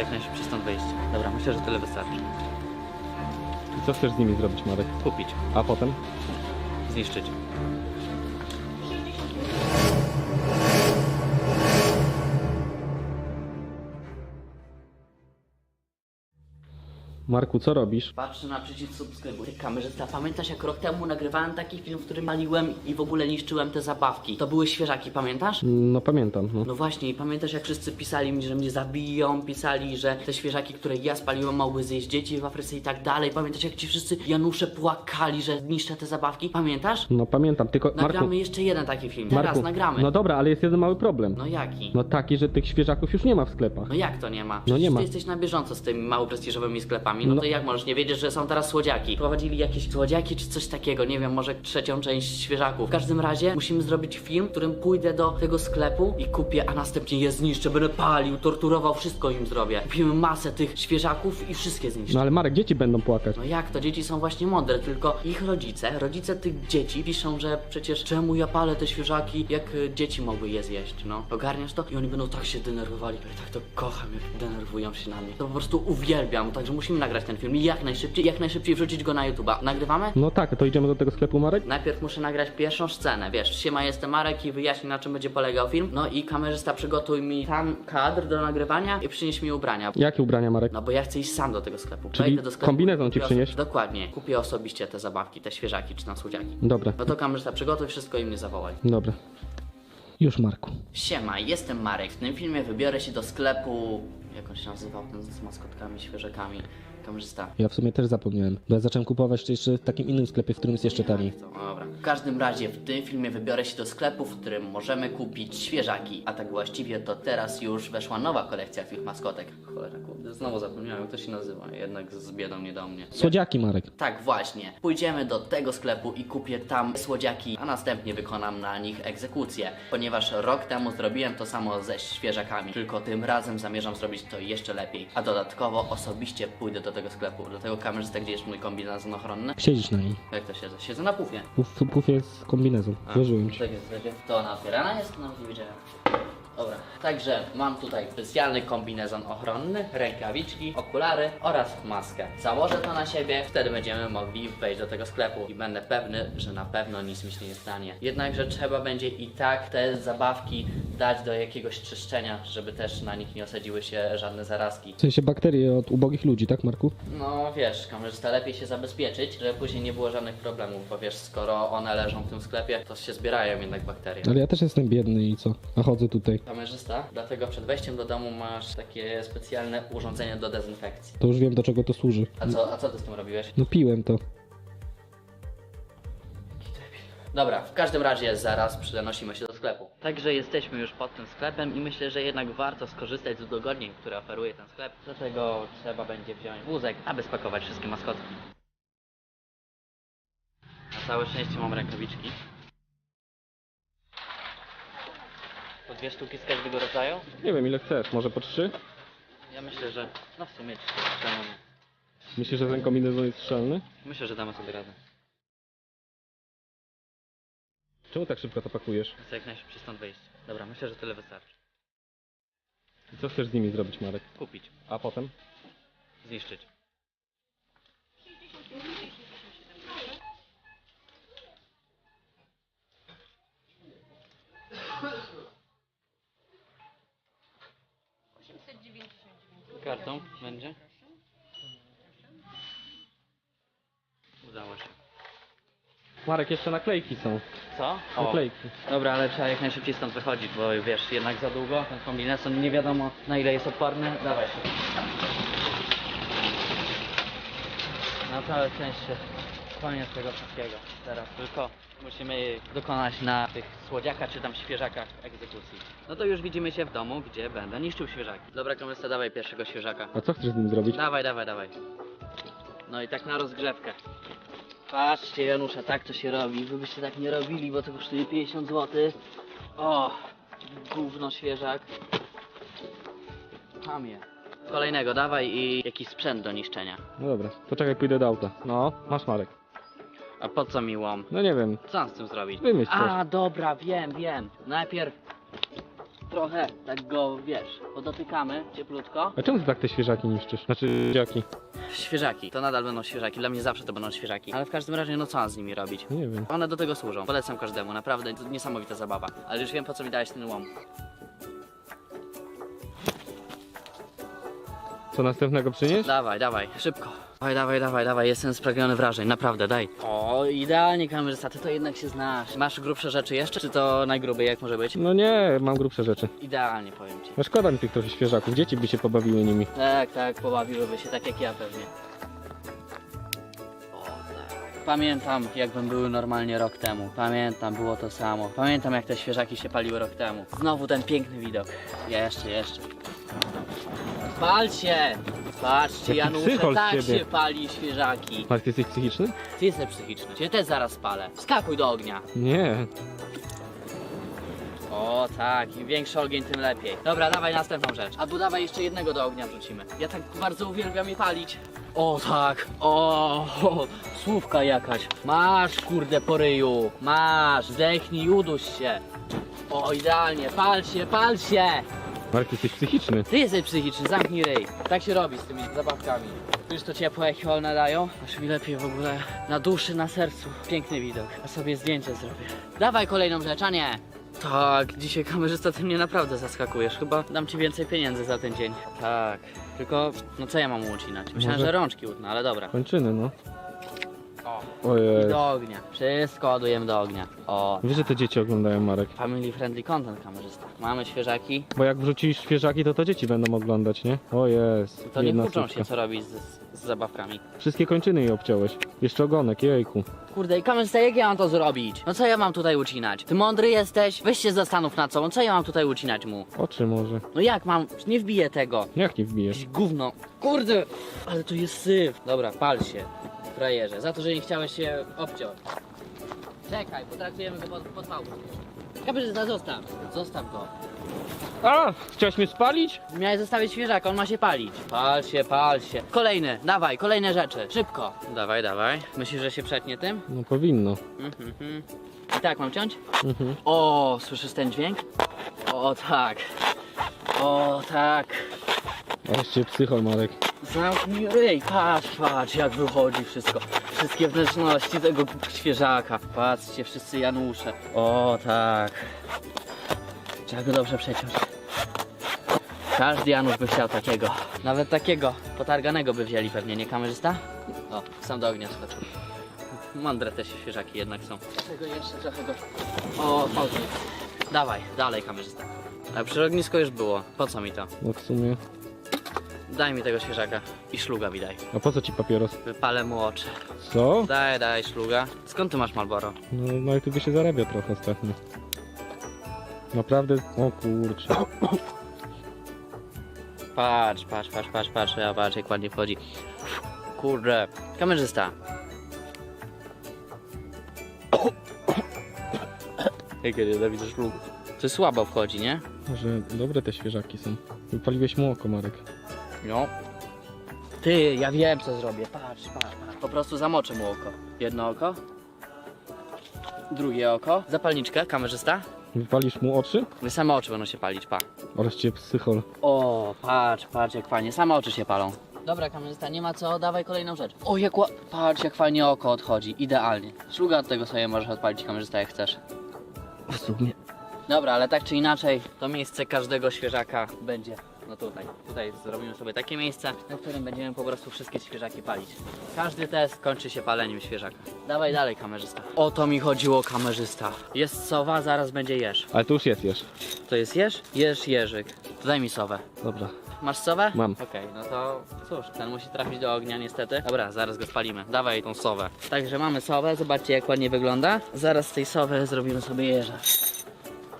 Jak najszybciej stąd wyjść. Dobra, myślę, że tyle wystarczy. I co chcesz z nimi zrobić, Marek? Kupić, A potem? zniszczyć. Marku, co robisz? Patrzę na przycisk subskrybuj. Ty kamerzysta, pamiętasz jak rok temu nagrywałem taki film, w którym paliłem i w ogóle niszczyłem te zabawki? To były świeżaki, pamiętasz? No pamiętam, no. No właśnie, i pamiętasz jak wszyscy pisali mi, że mnie zabiją, pisali, że te świeżaki, które ja spaliłem, mogły zjeść dzieci w Afryce i tak dalej. Pamiętasz jak ci wszyscy Janusze płakali, że niszczę te zabawki? Pamiętasz? No pamiętam, tylko Nagramy Marku... jeszcze jeden taki film. Teraz Marku, nagramy. no dobra, ale jest jeden mały problem. No jaki? No taki, że tych świeżaków już nie ma w sklepach. No jak to nie ma? No Przecież nie ma. Ty jesteś na bieżąco z tymi mało prestiżowymi sklepami. No, No. to jak możesz nie wiedzieć, że są teraz słodziaki? Prowadzili jakieś słodziaki czy coś takiego, nie wiem, może trzecią część świeżaków. W każdym razie musimy zrobić film, w którym pójdę do tego sklepu i kupię, a następnie je zniszczę, będę palił, torturował, wszystko im zrobię. Kupimy masę tych świeżaków i wszystkie zniszczę. No ale Marek, dzieci będą płakać. No jak to? Dzieci są właśnie mądre, tylko ich rodzice, rodzice tych dzieci piszą, że przecież czemu ja palę te świeżaki, jak y, dzieci mogły je zjeść, no. Ogarniasz to? I oni będą tak się denerwowali. Ja tak to kocham, jak denerwują się na mnie. To po prostu uwielbiam, także musimy nagrać ten film i jak najszybciej, jak najszybciej wrzucić go na YouTube'a. Nagrywamy? No tak, to idziemy do tego sklepu, Marek? Najpierw muszę nagrać pierwszą scenę, wiesz, siema jestem Marek i wyjaśnij na czym będzie polegał film. No i kamerzysta przygotuj mi tam kadr do nagrywania i przynieś mi ubrania. Jakie ubrania, Marek? No bo ja chcę iść sam do tego sklepu. Czyli Wejdę do sklepu, kombinezon ci kupię przynieść? oso- Dokładnie. Kupię osobiście te zabawki, te świeżaki czy tam słodziaki. Dobra, No to kamerzysta przygotuj wszystko i mnie zawołaj. dobra. Już, Marku. Siema, jestem Marek. W tym filmie wybiorę się do sklepu... Jak on się nazywał? Ten z maskotkami, świeżakami. Kamerzysta. Ja w sumie też zapomniałem, bo ja zacząłem kupować jeszcze w takim innym sklepie, w którym jest jeszcze taniej. Dobra. W każdym razie w tym filmie wybiorę się do sklepu, w którym możemy kupić świeżaki. A tak właściwie to teraz już weszła nowa kolekcja tych maskotek. Cholera, kurde, znowu zapomniałem jak to się nazywa. Jednak z biedą nie do mnie. Słodziaki, Marek. Tak, właśnie. Pójdziemy do tego sklepu i kupię tam słodziaki, a następnie wykonam na nich egzekucję. Ponieważ rok temu zrobiłem to samo ze świeżakami, tylko tym razem zamierzam zrobić to jeszcze lepiej. A dodatkowo osobiście pójdę do tego sklepu, do tego kamerzysta, gdzie jest mój kombinezon ochronny. Siedzisz na nim. Jak to siedzę? Siedzę na pufie. Puf, puf jest kombinezon. Włożyłem ci. Tak jest, będzie. To ona otwierana jest? No nie wiedziałem. Dobra, także mam tutaj specjalny kombinezon ochronny, rękawiczki, okulary oraz maskę. Założę to na siebie, wtedy będziemy mogli wejść do tego sklepu i będę pewny, że na pewno nic mi się nie stanie. Jednakże trzeba będzie i tak te zabawki dać do jakiegoś czyszczenia, żeby też na nich nie osadziły się żadne zarazki. W sensie bakterie od ubogich ludzi, tak, Marku? No wiesz, kamerzysta lepiej się zabezpieczyć, żeby później nie było żadnych problemów, bo wiesz, skoro one leżą w tym sklepie, to się zbierają jednak bakterie. Ale ja też jestem biedny i co? A chodzę tutaj. Kamerzysta, dlatego przed wejściem do domu masz takie specjalne urządzenie do dezynfekcji. To już wiem, do czego to służy. A co, a co ty z tym robiłeś? No piłem to. Dobra, w każdym razie zaraz przenosimy się do sklepu. Także jesteśmy już pod tym sklepem i myślę, że jednak warto skorzystać z udogodnień, które oferuje ten sklep. Do tego trzeba będzie wziąć wózek, aby spakować wszystkie maskotki. Na całe szczęście mam rękawiczki. Po dwie sztuki z każdego rodzaju? Nie wiem, ile chcesz. Może po trzy? Ja myślę, że no w sumie czemu nie? Myślisz, że ten kombinezon jest strzelny? Myślę, że damy sobie radę. Czemu tak szybko to pakujesz? Chcę jak najszybciej stąd wyjść. Dobra, myślę, że tyle wystarczy. I co chcesz z nimi zrobić, Marek? Kupić, A potem? zniszczyć. Kartą będzie? Udało się. Marek, jeszcze naklejki są. Co? Naklejki. Dobra, ale trzeba jak najszybciej stąd wychodzić, bo wiesz, jednak za długo ten kombinezon nie wiadomo na ile jest odporny. Dawaj się. Na całe szczęście koniec tego wszystkiego. Teraz tylko musimy dokonać na tych słodziakach czy tam świeżakach egzekucji. No to już widzimy się w domu, gdzie będę niszczył świeżaki. Dobra, komersa, dawaj pierwszego świeżaka. A co chcesz z nim zrobić? Dawaj, dawaj, dawaj. No i tak na rozgrzewkę. Patrzcie, Janusza, tak to się robi. Wy byście tak nie robili, bo to kosztuje 50 zł. O, gówno świeżak. Hamie. Kolejnego dawaj i jakiś sprzęt do niszczenia. No dobra, poczekaj, pójdę do auta. No, masz Marek. A po co mi łom? No nie wiem, Co mam z tym zrobić? Wymyśl coś. A, dobra, wiem, wiem. Najpierw trochę tak go, wiesz, podotykamy cieplutko. A czemu ty tak te świeżaki niszczysz? Znaczy, dziaki? Świeżaki, to nadal będą świeżaki, dla mnie zawsze to będą świeżaki. Ale w każdym razie, no co mam z nimi robić? Nie wiem. One do tego służą. Polecam każdemu, naprawdę to niesamowita zabawa. Ale już wiem po co mi dałeś ten łom. Co następnego przynieść? Dawaj, dawaj, szybko. Dawaj, dawaj, dawaj, dawaj, jestem spragniony wrażeń, naprawdę, daj. O, idealnie kamerzysta, ty to jednak się znasz. Masz grubsze rzeczy jeszcze, czy to najgrubiej jak może być? No nie, mam grubsze rzeczy. Idealnie, powiem ci. No szkoda mi tych trochę świeżaków. Dzieci by się pobawiły nimi. Tak, tak, pobawiłyby się tak jak ja pewnie. O, tak. Pamiętam, jakbym były normalnie rok temu. Pamiętam, było to samo. Pamiętam, jak te świeżaki się paliły rok temu. Znowu ten piękny widok. Jeszcze, jeszcze. Pal się! Patrzcie, Jaki Janusze, psychol z tak ciebie. się pali świeżaki. Marek, jesteś psychiczny? Ty jesteś psychiczny. Cię też zaraz spalę. Wskakuj do ognia. Nie. O tak, im większy ogień, tym lepiej. Dobra, dawaj następną rzecz. Albo dawaj jeszcze jednego do ognia wrzucimy. Ja tak bardzo uwielbiam je palić. O tak, o, słówka jakaś. Masz kurde po ryju, masz, zdechnij, uduś się. O, idealnie, pal się, pal się. Marek, ty jesteś psychiczny. Ty jesteś psychiczny, zamknij ryj. Tak się robi z tymi zabawkami. Już to ciepło jakie one dają. Aż mi lepiej w ogóle na duszy, na sercu. Piękny widok. A sobie zdjęcie zrobię. Dawaj kolejną rzecz, a nie. Tak, dzisiaj kamerzysta ty mnie naprawdę zaskakujesz. Chyba dam ci więcej pieniędzy za ten dzień. Tak. Tylko, no co ja mam ucinać? Myślałem, Może- że rączki utnę, ale dobra. Kończyny, no. O. Ojej. I do ognia. Wszystko ładujemy do ognia. O. Wiesz, że to dzieci oglądają, Marek. Family friendly content kamerzysta. Mamy świeżaki. Bo jak wrzucisz świeżaki, to to dzieci będą oglądać, nie? O jest. To nie jedna suczka. się co robić z, z zabawkami. Wszystkie kończyny jej obciąłeś. Jeszcze ogonek, jejku. Kurde, i kamerzysta, jak ja mam to zrobić? No co ja mam tutaj ucinać? Ty mądry jesteś? Weź się zastanów nad sobą, co ja mam tutaj ucinać mu? Oczy może. No jak mam? Nie wbiję tego. Jak nie wbijesz? Jakieś gówno. Kurde, ale to jest syf. Dobra, pal się, frajerze, za to, że nie chciałeś się obciąć. Czekaj, potraktujemy go pod, pod. Kamerzysta, zostaw. Zostaw go. A! Chciałeś mnie spalić? Miałeś zostawić świeżaka, on ma się palić. Pal się, pal się. Kolejny, dawaj, kolejne rzeczy. Szybko. Dawaj, dawaj. Myślisz, że się przetnie tym? No powinno. Mhm, mhm. I tak mam ciąć? Mhm. O, słyszysz ten dźwięk? O tak. O tak. Wreszcie psychol, Marek. Zamknij ryj, patrz, patrz jak wychodzi wszystko. Wszystkie wnętrzności tego świeżaka. Patrzcie, wszyscy Janusze. O tak. Trzeba go dobrze przeciąć. Każdy Janusz by chciał takiego. Nawet takiego potarganego by wzięli pewnie, nie kamerzysta? O, sam do ognia skoczył. Mądre te świeżaki jednak są. Tego jeszcze trochę go... O, ogień. Dawaj, dalej kamerzysta. Ale przy ognisko już było. Po co mi to? No w sumie. Daj mi tego świeżaka i szluga mi daj. A po co ci papieros? Wypalę mu oczy. Co? Daj, daj szluga. Skąd ty masz Malboro? No, no i tu by się zarabia trochę ostatnio. Naprawdę? O kurczę. Patrz, patrz, patrz, patrz, patrz, ja patrz jak ładnie wchodzi. Kurde. Kamerzysta. Jakie nienawidzę szlug. To słabo wchodzi, nie? Może dobre te świeżaki są. Wypaliłeś mu oko, Marek. No. Ty, ja wiem co zrobię. Patrz, patrz, patrz. Po prostu zamoczę mu oko. Jedno oko. Drugie oko. Zapalniczkę, kamerzysta. Wypalisz mu oczy? My same oczy będą się palić, pa. Oraz cię psychol. O, patrz, patrz jak fajnie, same oczy się palą. Dobra kamerzysta, nie ma co, dawaj kolejną rzecz. O, jak ła... patrz jak fajnie oko odchodzi, idealnie. Szluga od tego sobie możesz odpalić kamerzysta jak chcesz. W sumie. Dobra, ale tak czy inaczej, to miejsce każdego świeżaka będzie. No tutaj, tutaj zrobimy sobie takie miejsce, na którym będziemy po prostu wszystkie świeżaki palić. Każdy test kończy się paleniem świeżaka. Dawaj dalej kamerzysta. O to mi chodziło kamerzysta. Jest sowa, zaraz będzie jeż. Ale to już jest jesz. To jest jeż? Jeż, jeżyk. To daj mi sowę. Dobra. Masz sowę? Mam. Okej, no to cóż, ten musi trafić do ognia niestety. Dobra, zaraz go spalimy. Dawaj tą sowę. Także mamy sowę, zobaczcie jak ładnie wygląda. Zaraz z tej sowy zrobimy sobie jeża.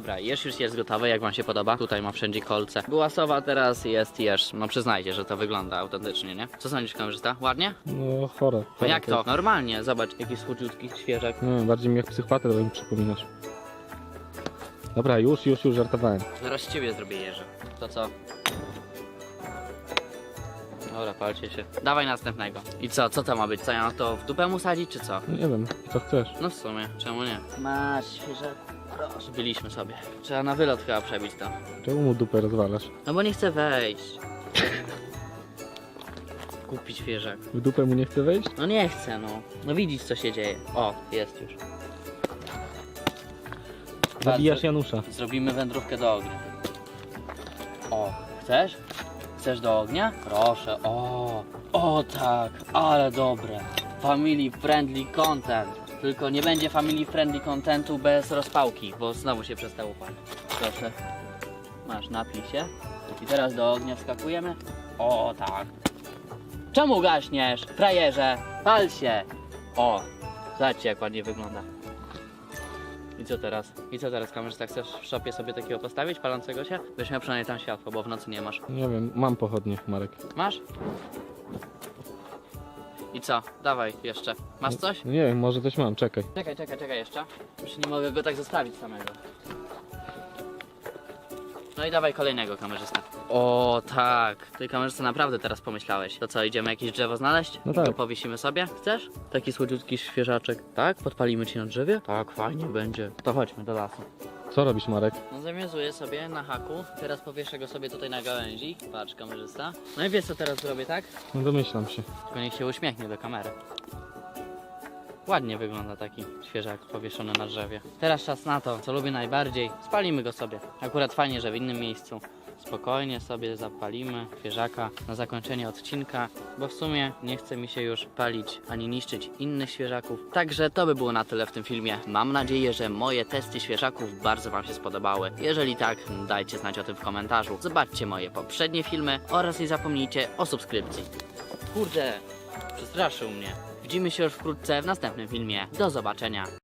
Dobra, jeż już jest gotowy, jak wam się podoba. Tutaj ma wszędzie kolce. Była sowa, teraz jest jeż. No przyznajcie, że to wygląda autentycznie, nie? Co sądzisz kamerzysta? Ładnie? No chore. No jak to? Normalnie, zobacz, jaki schudziutki świeżak. No, bardziej mi jak psychopatę to mi przypominasz. Dobra, już, już, już żartowałem. Zaraz z ciebie zrobię jeża. To co? Dobra, palcie się. Dawaj następnego. I co, co to ma być? Co ja mam to w dupę mu sadzić, czy co? No, nie wiem, co chcesz. No w sumie, czemu nie? Masz świeżaku. Proszę, byliśmy sobie. Trzeba na wylot chyba przebić to. Czemu mu dupę rozwalasz? No bo nie chcę wejść. Kupić świeżak. W dupę mu nie chce wejść? No nie chcę, no. No widzisz co się dzieje. O, jest już. Zabijasz Janusza. Zrobimy wędrówkę do ognia. O, chcesz? Chcesz do ognia? Proszę, o, o tak, ale dobre. Family friendly content. Tylko nie będzie family friendly contentu bez rozpałki, bo znowu się przestało palić. Proszę, masz, napij się. I teraz do ognia wskakujemy. O tak. Czemu gaśniesz, frajerze? Pal się. O, zobaczcie jak ładnie wygląda. I co teraz? I co teraz, kamerzysta? Chcesz w szopie sobie takiego postawić, palącego się? Byś miał przynajmniej tam światło, bo w nocy nie masz. Nie wiem, mam pochodnie, Marek. Masz? I co? Dawaj jeszcze. Masz coś? Nie wiem, może coś mam, czekaj. Czekaj, czekaj, czekaj jeszcze. Już nie mogę go tak zostawić samego. No i dawaj kolejnego kamerzysta. O tak, ty kamerzysta naprawdę teraz pomyślałeś. To co, idziemy jakieś drzewo znaleźć? No tak. go powiesimy sobie? Chcesz? Taki słodziutki świeżaczek. Tak? Podpalimy ci na drzewie? Tak, fajnie będzie. To chodźmy do lasu. Co robisz, Marek? No zawiązuję sobie na haku, teraz powieszę go sobie tutaj na gałęzi. Patrz kamerzysta. No i wiesz co teraz zrobię, tak? No domyślam się. Tylko niech się uśmiechnie do kamery. Ładnie wygląda taki świeżak powieszony na drzewie. Teraz czas na to, co lubię najbardziej. Spalimy go sobie. Akurat fajnie, że w innym miejscu. Spokojnie sobie zapalimy świeżaka na zakończenie odcinka, bo w sumie nie chce mi się już palić ani niszczyć innych świeżaków. Także to by było na tyle w tym filmie. Mam nadzieję, że moje testy świeżaków bardzo Wam się spodobały. Jeżeli tak, dajcie znać o tym w komentarzu. Zobaczcie moje poprzednie filmy oraz nie zapomnijcie o subskrypcji. Kurde, przestraszył mnie. Widzimy się już wkrótce w następnym filmie. Do zobaczenia.